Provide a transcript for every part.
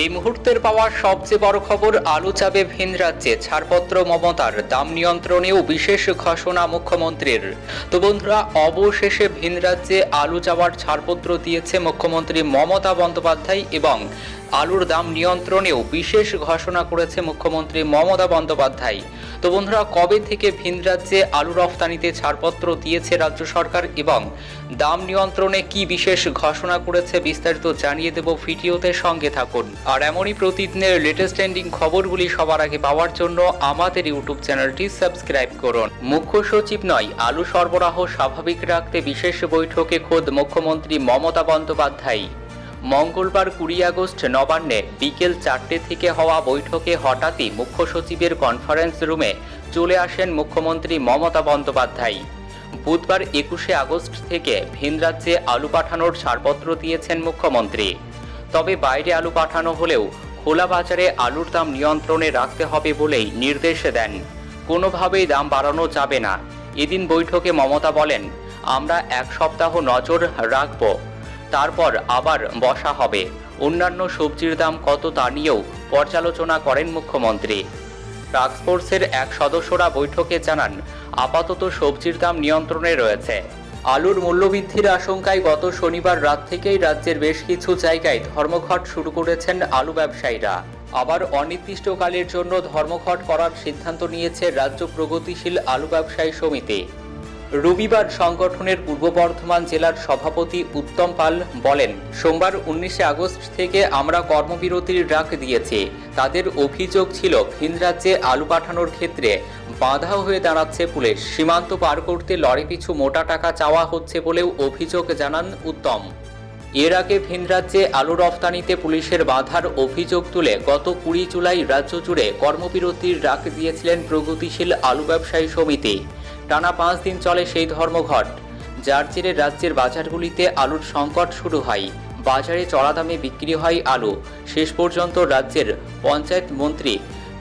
এই মুহূর্তের পাওয়া সবচেয়ে বড় খবর, আলু চাবে ভিন রাজ্যে। ছাড়পত্র, মমতার দাম নিয়ন্ত্রণেও বিশেষ ঘোষণা মুখ্যমন্ত্রীর। তো বন্ধুরা, অবশেষে ভিন রাজ্যে আলু চাওয়ার ছাড়পত্র দিয়েছে মুখ্যমন্ত্রী মমতা বন্দ্যোপাধ্যায় এবং আলুর দাম নিয়ন্ত্রণেও বিশেষ ঘোষণা করেছে মুখ্যমন্ত্রী মমতা বন্দ্যোপাধ্যায়। তো বন্ধুরা, কবে থেকে ভিন রাজ্যে আলু রফতানিতে ছাড়পত্র দিয়েছে রাজ্য সরকার এবং দাম নিয়ন্ত্রণে কি বিশেষ ঘোষণা করেছে বিস্তারিত জানিয়ে দেব ভিডিওতে সঙ্গে থাকুন। আর এমনই প্রতিদিনের লেটেস্ট ট্রেন্ডিং খবরগুলি সবার আগে পাওয়ার জন্য আমাদের ইউটিউব চ্যানেলটি সাবস্ক্রাইব করুন। মুখ্য সচিব নয়, আলু সরবরাহ স্বাভাবিক রাখতে বিশেষ বৈঠকে খোদ মুখ্যমন্ত্রী মমতা বন্দ্যোপাধ্যায়। মঙ্গলবার কুড়ি আগস্ট নবান্নে বিকেল চারটে থেকে হওয়া বৈঠকে হঠাৎই মুখ্য সচিবের কনফারেন্স রুমে চলে আসেন মুখ্যমন্ত্রী মমতা বন্দ্যোপাধ্যায়। বুধবার একুশে আগস্ট থেকে ভিন রাজ্যে আলু পাঠানোর ছাড়পত্র দিয়েছেন মুখ্যমন্ত্রী। তবে বাইরে আলু পাঠানো হলেও খোলা বাজারে আলুর দাম নিয়ন্ত্রণে রাখতে হবে বলেই নির্দেশ দেন। কোনোভাবেই দাম বাড়ানো যাবে না। এদিন বৈঠকে মমতা বলেন, আমরা এক সপ্তাহ নজর রাখব। তারপর আবার বসা হবে। অন্যান্য সবজির দাম কত তা নিয়েও পর্যালোচনা করেন মুখ্যমন্ত্রী। টাস্কফোর্সের এক সদস্যরা বৈঠকে জানান, আপাতত সবজির দাম নিয়ন্ত্রণে রয়েছে। আলুর মূল্যবৃদ্ধির আশঙ্কায় গত শনিবার রাত থেকেই রাজ্যের বেশ কিছু জায়গায় ধর্মঘট শুরু করেছেন আলু ব্যবসায়ীরা। আবার অনির্দিষ্টকালের জন্য ধর্মঘট করার সিদ্ধান্ত নিয়েছে রাজ্য প্রগতিশীল আলু ব্যবসায়ী সমিতি। রবিবার সংগঠনের পূর্ব বর্ধমান জেলার সভাপতি উত্তম পাল বলেন, সোমবার উনিশে আগস্ট থেকে আমরা কর্মবিরতির ডাক দিয়েছি। তাদের অভিযোগ ছিল, ভিন রাজ্যে আলু পাঠানোর ক্ষেত্রে বাধা হয়ে দাঁড়াচ্ছে পুলিশ। সীমান্ত পার করতে লরি পিছু মোটা টাকা চাওয়া হচ্ছে বলেও অভিযোগ জানান উত্তম। এর আগে ভিন রাজ্যে আলু রফতানিতে পুলিশের বাধার অভিযোগ তুলে গত কুড়ি জুলাই রাজ্য জুড়ে কর্মবিরতির ডাক দিয়েছিলেন প্রগতিশীল আলু ব্যবসায়ী সমিতি। টানা পাঁচ দিন চলে সেই ধর্মঘট। যার জেরে রাজ্যের বাজারগুলিতে আলুর সংকট শুরু হয়। বাজারে চড়া দামে বিক্রি হয় আলু। শেষ পর্যন্ত রাজ্যের পঞ্চায়েত মন্ত্রী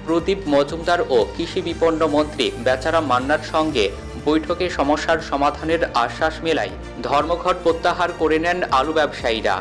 প্রদীপ মজুমদার ও কৃষি বিপন্ন মন্ত্রী বেচারাম মান্নার সঙ্গে বৈঠকে সমস্যার সমাধানের আশ্বাস মেলায় ধর্মঘট প্রত্যাহার করে নেন আলু ব্যবসায়ীরা।